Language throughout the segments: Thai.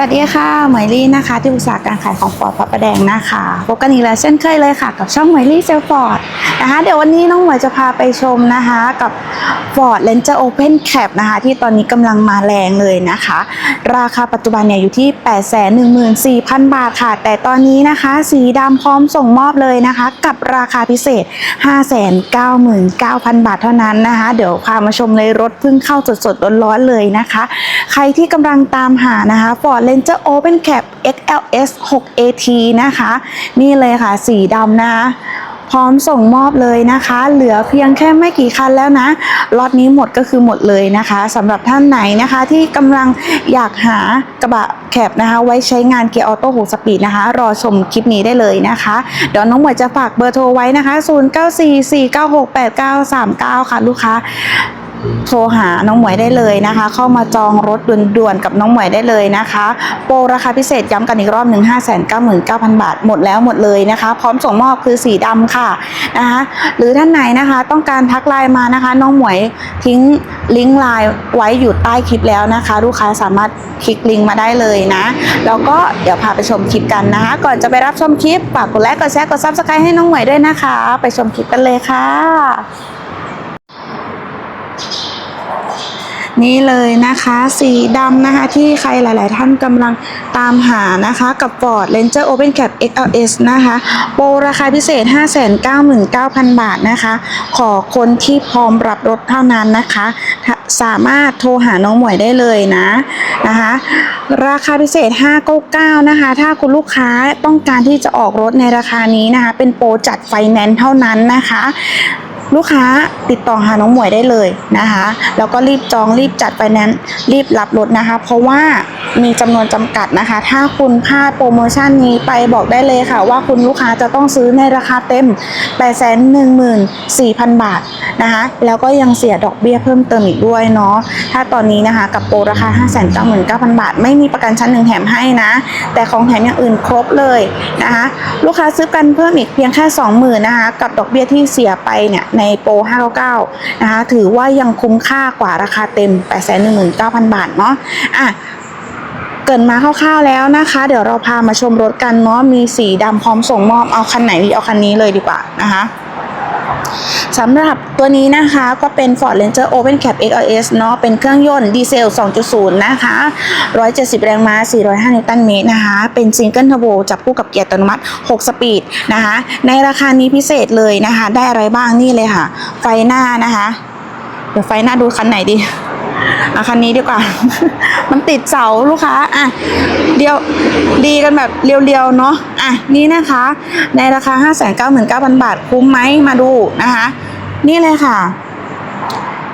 วัสดีค่ะหมวยลี่นะคะ ที่ปรึกษาการขายของฟอร์ดพระประแดงนะคะพบกันอีกแล้วเช่นเคยเลยค่ะ กับช่องหมวยลี่เซลฟอร์ดนะคะ เดี๋ยววันนี้น้องหมวยจะพาไปชมนะคะ กับ Ford Ranger Open Cap นะคะ ที่ตอนนี้กำลังมาแรงเลยนะคะ ราคาปัจจุบันเนี่ยอยู่ที่ 814,000 บาทค่ะ แต่ตอนนี้นะคะ สีดำพร้อมส่งมอบเลยนะคะ กับราคาพิเศษ 599,000 บาทเท่านั้นนะคะ เดี๋ยวพามาชมเลยรถเพิ่งเข้าสดๆร้อนๆเลยนะคะ ใครที่กำลังตามหานะคะ Ford Ranger Open Cap XLS 6 AT นะคะ นี่เลยค่ะ สีดำนะพร้อมส่งมอบเลยนะคะ เหลือเพียงแค่ไม่กี่คันแล้วนะ ล็อตนี้หมดก็คือหมดเลยนะคะสำหรับท่านไหนนะคะที่กำลังอยากหากระบะแคบนะคะ ไว้ใช้งานเกียร์ออโต้6สปีดนะคะ รอชมคลิปนี้ได้เลยนะคะ เดี๋ยวน้องหมวยจะฝากเบอร์โทรไว้นะคะ 0944968939 ค่ะลูกค้า โทรหาน้องหมวยได้เลยนะคะ เข้ามาจองรถด่วนๆกับน้องหมวยได้เลยนะคะ โปรราคาพิเศษย้ำกันอีกรอบหนึ่ง5 9 9 9 0 0 บาท หมดแล้วหมดเลยนะคะ พร้อมส่งมอบคือสีดำค่ะนะคะหรือท่านไหนนะคะ ต้องการทักไลน์มานะคะ น้องหมวยทิ้งลิงก์ไลน์ไว้อยู่ใต้คลิปแล้วนะคะ ลูกค้าสามารถคลิกลิงก์มาได้เลยนะ แล้วก็เดี๋ยวพาไปชมคลิปกันนะคะ ก่อนจะไปรับชมคลิปฝากกดไลค์กดแชร์กดซับสไครต์ให้น้องหมวยด้วยนะคะ ไปชมคลิปกันเลยค่ะ นี่เลยนะคะ สีดำนะคะที่ใครหลาย ๆ ท่านกำลังตามหานะคะ กับ Ford Ranger Open Cap XLS นะคะ โปรราคาพิเศษ 599,000 บาทนะคะ ขอคนที่พร้อมรับรถเท่านั้นนะคะ สามารถโทรหาน้องหมวยได้เลยนะนะคะ ราคาพิเศษ 599 นะคะ ถ้าคุณลูกค้าต้องการที่จะออกรถในราคานี้นะคะ เป็นโปรจัดไฟแนนซ์เท่านั้นนะคะ ลูกค้าติดต่อหาน้องหมวยได้เลยนะคะ แล้วก็รีบจองรีบจัดไฟแนนซ์รีบรับรถนะคะ เพราะว่า มีจำนวนจำกัดนะคะ ถ้าคุณพลาดโปรโมชั่นนี้ไปบอกได้เลยค่ะ ว่าคุณลูกค้าจะต้องซื้อในราคาเต็ม 814,000 บาทนะคะ แล้วก็ยังเสียดอกเบี้ยเพิ่มเติมอีกด้วยเนาะ ถ้าตอนนี้นะคะกับโปรราคา 599,000 บาท ไม่มีประกันชั้นหนึ่งแถมให้นะ แต่ของแถมอย่างอื่นครบเลยนะคะ ลูกค้าซื้อกันเพิ่มอีกเพียงแค่ 20,000นะคะ กับดอกเบี้ยที่เสียไปเนี่ยในโปร 599 นะคะ ถือว่ายังคุ้มค่ากว่าราคาเต็ม 819,000 บาทเนาะ อะ กรินมาคร่าวๆแล้วนะคะ เดี๋ยวเราพามาชมรถกันเนาะมีสีดำพร้อมส่งมอบเอาคันไหนดีเอาคันนี้เลยดีกว่านะคะสำหรับตัวนี้นะคะก็เป็น Ford Ranger Open Cap XLS เนาะเป็นเครื่องยนต์ดีเซล 2.0 นะคะ 170 แรงม้า 405 นิวตันเมตรนะคะ เป็นซิงเกิลเทอร์โบจับคู่กับเกียร์อัตโนมัติ 6 สปีดนะคะ ในราคานี้พิเศษเลยนะคะ ได้อะไรบ้างนี่เลยค่ะ ไฟหน้านะคะ เดี๋ยวไฟหน้าดูคันไหนดี อาคันนี้ดีกว่า มันติดเสาลูกค้า อะ เดียวดีกันแบบเรียวๆเนาะ อะ นี่นะคะ ในราคา 599,000 บาท คุ้มไหมมาดูนะคะ นี่เลยค่ะ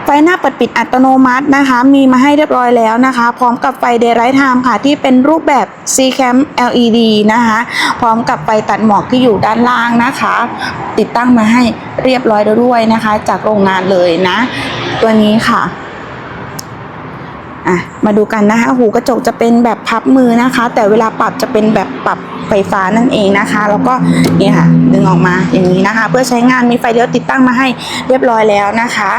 ไฟหน้าเปิดปิดอัตโนมัตินะคะ มีมาให้เรียบร้อยแล้วนะคะ พร้อมกับไฟ Daylight Time ค่ะ ที่เป็นรูปแบบ C Cam LED นะคะ พร้อมกับไฟตัดหมอกที่อยู่ด้านล่างนะคะ ติดตั้งมาให้เรียบร้อยแล้วด้วยนะคะ จากโรงงานเลยนะ ตัวนี้ค่ะ อะมาดูกันนะคะ หูกระจกจะเป็นแบบพับมือนะคะ แต่เวลาปรับจะเป็นแบบปรับไฟฟ้านั่นเองนะคะ แล้วก็นี่ค่ะดึงออกมาอย่างนี้นะคะ เพื่อใช้งานมีไฟเลี้ยวติดตั้งมาให้เรียบร้อยแล้วนะคะ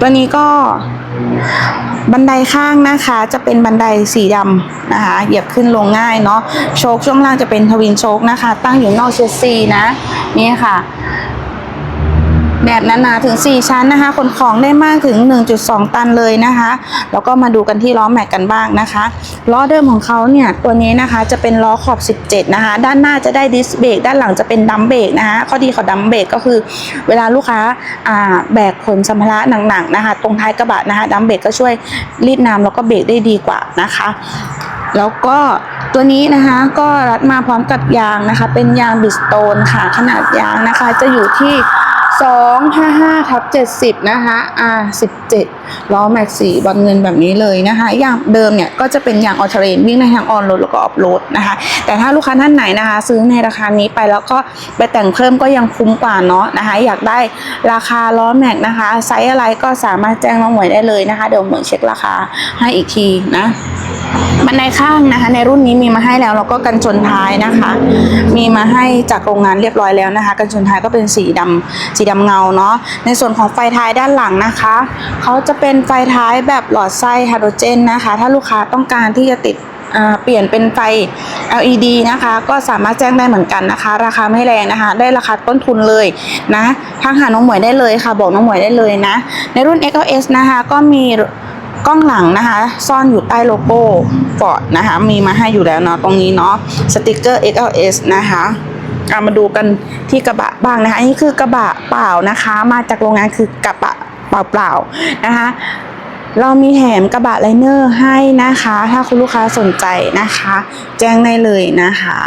ตัวนี้ก็บันไดข้างนะคะจะเป็นบันไดสีดำนะคะ เหยียบขึ้นลงง่ายเนาะโชคช่วงล่างจะเป็นทวินโชคนะคะ ตั้งอยู่นอกเชสซีนะนี่ค่ะ แบบหนาๆถึง 4 ชั้นนะคะ ขนของได้มากถึง 1.2 ตันเลยนะคะ แล้วก็มาดูกันที่ล้อแม็กกันบ้างนะคะ ล้อเดิมของเขาเนี่ยตัวนี้นะคะจะเป็นล้อขอบ 17 นะคะ ด้านหน้าจะได้ดิสเบรกด้านหลังจะเป็นดัมเบรกนะคะข้อดีของดัมเบรกก็คือ เวลาลูกค้าอ่าแบกขนสัมภาระหนักๆนะคะ ตรงท้ายกระบะนะคะดัมเบรกก็ช่วยรีดน้ำแล้วก็เบรกได้ดีกว่านะคะแล้วก็ตัวนี้นะคะก็รัดมาพร้อมกับยางนะคะ เป็นยางบิสโตนค่ะ ขนาดยางนะคะจะอยู่ที่ 255ทับ70 นะคะ R 17 ล้อแม็กซี่บอลเงินแบบนี้เลยนะคะ อย่างเดิมเนี่ยก็จะเป็นยางออเทเรนวิ่งในทางออนโรดแล้วก็ออฟโรดนะคะ แต่ถ้าลูกค้าท่านไหนนะคะ ซื้อในราคานี้ไปแล้วก็ไปแต่งเพิ่มก็ยังคุ้มกว่าเนาะนะคะ อยากได้ราคาล้อแม็กนะคะ ไซส์อะไรก็สามารถแจ้งน้องหมวยได้เลยนะคะ เดี๋ยวหมวยเช็คราคาให้อีกทีนะ บันไดข้างนะคะ ในรุ่นนี้มีมาให้แล้วแล้วก็กันชนท้ายนะคะ มีมาให้จากโรงงานเรียบร้อยแล้วนะคะ กันชนท้ายก็เป็นสีดำสีดำเงาเนาะในส่วนของไฟท้ายด้านหลังนะคะเขาจะเป็นไฟท้ายแบบหลอดไส้ไฮโดรเจนนะคะ ถ้าลูกค้าต้องการที่จะติดเปลี่ยนเป็นไฟ LED นะคะ ก็สามารถแจ้งได้เหมือนกันนะคะ ราคาไม่แรงนะคะ ได้ราคาต้นทุนเลยนะทักหาน้องหมวยได้เลยค่ะ บอกน้องหมวยได้เลยนะ ในรุ่น XLS นะคะ ก็มี กล้องหลังนะคะ ซ่อนอยู่ใต้โลโก้ฟอร์ดนะคะ มีมาให้อยู่แล้วเนาะตรงนี้เนาะสติกเกอร์ XLS นะคะเอามาดูกันที่กระบะบ้างนะคะอันนี้คือกระบะเปล่านะคะ มาจากโรงงานคือกระบะเปล่าๆนะคะ เรามีแถมกระบะไลเนอร์ให้นะคะ ถ้าคุณลูกค้าสนใจนะคะ แจ้งได้เลยนะคะ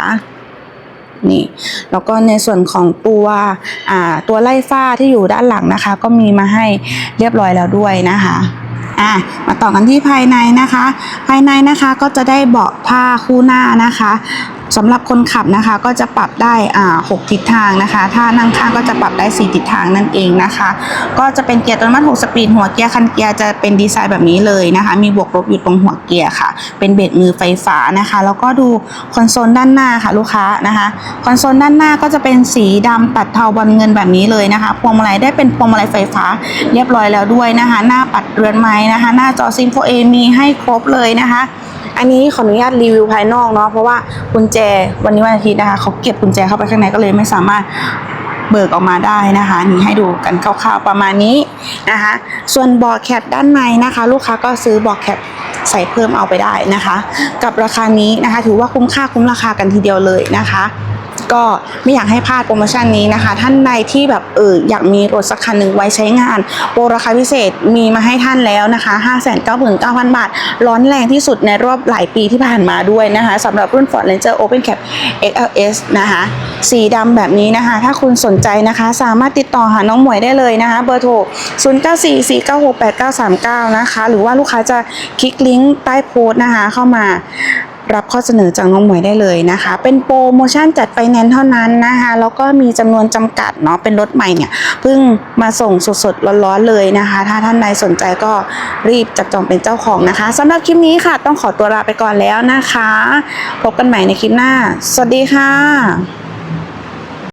นี่แล้วก็ในส่วนของตัวตัวไล่ฟ้าที่อยู่ด้านหลังนะคะ ก็มีมาให้เรียบร้อยแล้วด้วยนะคะ อะมาต่อกันที่ภายในนะคะ ภายในนะคะก็จะได้เบาะผ้าคู่หน้านะคะ สำหรับคนขับนะคะก็จะปรับได้อ่าหกทิศทางนะคะ ถ้านั่งข้างก็จะปรับได้สี่ทิศทางนั่นเองนะคะ ก็จะเป็นเกียร์อัตโนมัติ6สปีดหัวเกียร์คันเกียร์จะเป็นดีไซน์แบบนี้เลยนะคะ มีบวกลบอยู่ตรงหัวเกียร์ค่ะ เป็นเบรกมือไฟฟ้านะคะ แล้วก็ดูคอนโซลด้านหน้าค่ะลูกค้านะคะคอนโซลด้านหน้าก็จะเป็นสีดำตัดเทาบอลเงินแบบนี้เลยนะคะพวงมาลัยได้เป็นพวงมาลัยไฟฟ้า เรียบร้อยแล้วด้วยนะคะ หน้าปัดเรือนไม้นะคะ หน้าจอซิมโฟเอมีให้ครบเลยนะคะ อันนี้ขออนุญาตรีวิวภายนอกเนาะเพราะว่ากุญแจวันนี้วันอาทิตย์นะคะเขาเก็บกุญแจเข้าไปข้างในก็เลยไม่สามารถเบิกออกมาได้นะคะนี่ให้ดูกันคร่าวๆประมาณนี้นะคะ ส่วนบอร์ดแคปด้านในนะคะ ลูกค้าก็ซื้อบอร์ดแคปใส่เพิ่มเอาไปได้นะคะ กับราคานี้นะคะ ถือว่าคุ้มค่าคุ้มราคากันทีเดียวเลยนะคะ ก็ไม่อยากให้พลาดโปรโมชั่นนี้นะคะ ท่านใดที่แบบเอออยากมีรถสักคันหนึ่งไว้ใช้งาน โปรราคาพิเศษมีมาให้ท่านแล้วนะคะ599,000 บาท ร้อนแรงที่สุดในรอบหลายปีที่ผ่านมาด้วยนะคะสำหรับรุ่น Ford Ranger Open Cap XLS นะคะสีดำแบบนี้นะคะ ถ้าคุณสนใจนะคะ สามารถติดต่อหาน้องหมวยได้เลยนะคะ เบอร์โทร 0944968939 นะคะ หรือว่าลูกค้าจะคลิกลิงก์ใต้โพสต์นะคะ เข้ามา รับข้อเสนอจากน้องหมวยได้เลยนะคะ เป็นโปรโมชั่นจัดไฟแนนซ์เท่านั้นนะคะแล้วก็มีจำนวนจำกัดเนาะเป็นรถใหม่เนี่ยเพิ่งมาส่งสดๆร้อนๆเลยนะคะ ถ้าท่านใดสนใจก็รีบจับจองเป็นเจ้าของนะคะสำหรับคลิปนี้ค่ะ ต้องขอตัวลาไปก่อนแล้วนะคะ พบกันใหม่ในคลิปหน้า สวัสดีค่ะ